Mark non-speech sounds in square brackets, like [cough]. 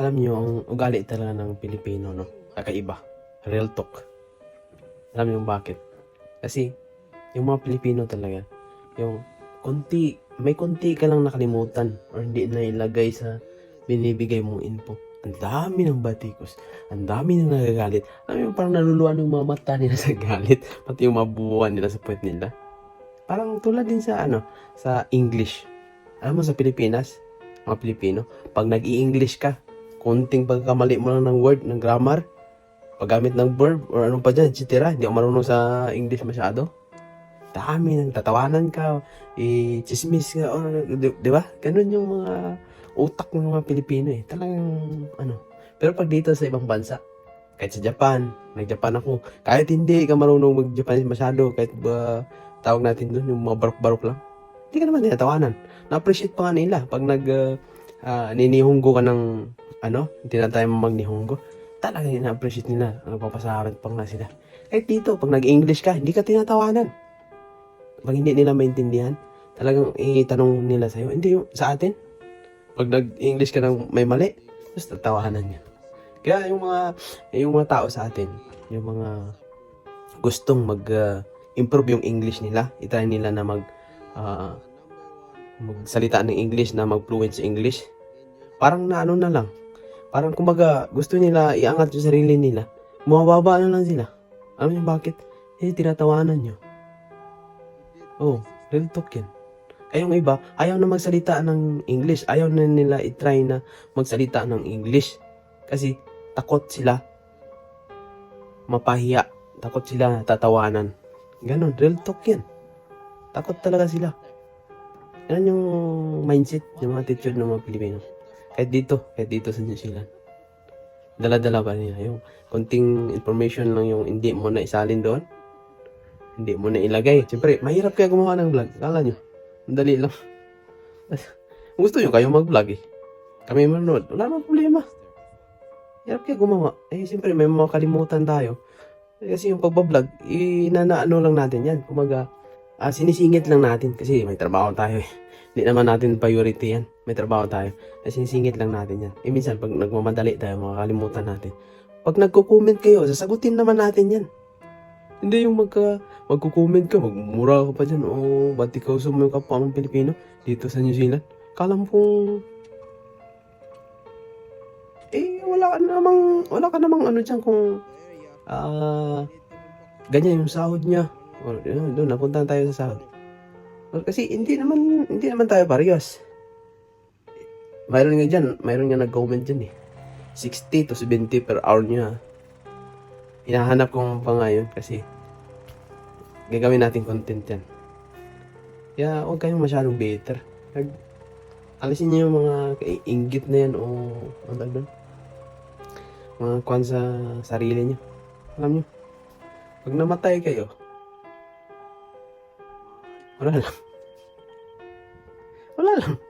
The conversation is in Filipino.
alam niyo, ang ugali talaga ng Pilipino, no? Kakaiba. Real talk. Alam niyo bakit? Kasi, yung mga Pilipino talaga, yung konti, may konti ka lang nakalimutan or hindi na ilagay sa binibigay mong info. Ang dami ng batikos. Ang dami na nagagalit. Alam mo, parang naluluwan yung mga mata nila sa galit. [laughs] Pati yung mabubuhan nila sa puwet nila. Parang tulad din sa ano, sa English. Alam mo sa Pilipinas, mga Pilipino, pag nag-i-English ka, konting pagkamali mo lang ng word, ng grammar, paggamit ng verb, or ano pa dyan, etc. Hindi ako marunong sa English masyado. Dami nang tatawanan ka, i-chismis ka, or, di, di ba? Ganun yung mga utak ng mga Pilipino eh. Talagang, ano. Pero pag dito sa ibang bansa, kahit sa Japan, nag-Japan ako, kahit hindi ka marunong mag-Japanese masyado, kahit ba tawag natin doon yung mga barok-barok lang, hindi ka naman tinatawanan. Na-appreciate pa nga nila pag nag uh, ah, ninihunggo ka ng ano, hindi na tayo magnihunggo. Talaga na-appreciate nila. Nagpapasalamat pa nga sila. Kahit dito, pag nag-English ka, hindi ka tinatawanan. Pag hindi nila maintindihan, talagang itanong nila sa'yo. Hindi yung sa atin. Pag nag-English ka ng may mali, tapos tatawanan niya. Kaya yung mga, yung mga tao sa atin, yung mga gustong mag-improve yung English nila, itry nila na mag, ah, magsalita ng English, na mag-fluent sa English, parang na ano na lang. Parang kumbaga, gusto nila iangat yung sarili nila. Bumababa na lang sila. Alam niyo bakit? Eh, tinatawanan nyo. Oh, real talk yan. Kaya yung iba, ayaw na magsalita ng English. Ayaw na nila itry na magsalita ng English. Kasi takot sila mapahiya. Takot sila tatawanan. Ganon, real talk yan. Takot talaga sila. Yan yung mindset, yung attitude ng mga Pilipino. Kahit dito, kahit dito sa New Zealand. Dala-dala pa nila. Yung konting information lang yung hindi mo na isalin doon. Hindi mo na ilagay. Siyempre, mahirap kaya gumawa ng vlog. Kala nyo, madali lang. Gusto nyo kayo mag-vlog eh. Kami manonood. Wala namang problema. Hirap kaya gumawa. Eh, siyempre, may mga kalimutan tayo. Eh, Kasi yung pagbablog, inanaano lang natin yan. Kumaga, ah, sinisingit lang natin. Kasi may trabaho tayo eh. Hindi naman natin priority yan. May trabaho tayo. Kasi sinisingit lang natin yan. Eh, minsan, pag nagmamadali tayo, makakalimutan natin. Pag nagko-comment kayo, sasagutin naman natin yan. Hindi yung magka, magko-comment ka, magmura ka pa dyan, o oh, ba't ikaw mo yung kapwa mong Pilipino dito sa New Zealand? Kala mo. Eh, wala ka namang, wala ka namang ano dyan kung... Ah... ganyan yung sahod niya. O, yun, doon, napunta tayo sa sahod. O, kasi hindi naman, hindi naman tayo parehas. Mayroon nga dyan, mayroon nga nag-comment dyan eh. 60 to 70 per hour niya. Hinahanap ko pa nga yun kasi gagawin natin content yan. Kaya huwag kayong masyadong bitter. Nag, alisin niyo yung mga inggit na yan o ano tawag doon? Mga kwan sa sarili niyo. Alam niyo, pag namatay kayo, wala lang. Wala lang.